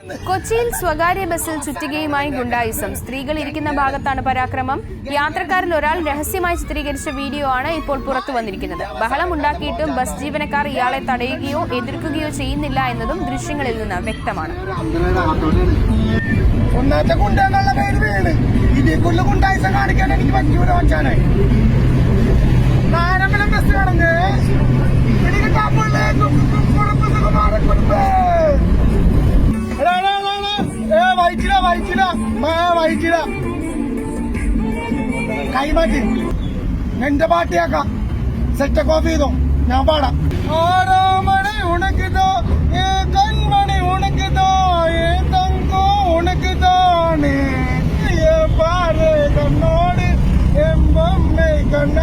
കൊച്ചിയിൽ സ്വകാര്യ ബസ്സിൽ ചുറ്റുകയുമായി ഗുണ്ടായിസം. സ്ത്രീകൾ ഇരിക്കുന്ന ഭാഗത്താണ് പരാക്രമം. യാത്രക്കാരിൽ ഒരാൾ രഹസ്യമായി ചിത്രീകരിച്ച വീഡിയോ ആണ് ഇപ്പോൾ പുറത്തു വന്നിരിക്കുന്നത്. ബഹളം ഉണ്ടാക്കിയിട്ടും ബസ് ജീവനക്കാർ ഇയാളെ തടയുകയോ എതിർക്കുകയോ ചെയ്യുന്നില്ല എന്നതും ദൃശ്യങ്ങളിൽ നിന്ന് വ്യക്തമാണ്. ഒന്നാമത്തെ കൂടുതൽ കാണിക്കാൻ എനിക്ക് പറ്റൂല വച്ചാനെ വായിച്ചില്ല വായിച്ചില്ല വായിച്ചില്ല കൈമാറ്റി എന്റെ പാട്ടിയാക്കാം സെറ്റൊക്കെ ഓഫ് ചെയ്തോ? ഞാൻ പാടാം. ആറാമണി ഉണക്കുതോ ഏ കൺമണി ഉണക്കുതോ തങ്കോ ഉണക്കുതാണ് പാറ കണ്ണോട് എമ്പമ്മ കണ്ണ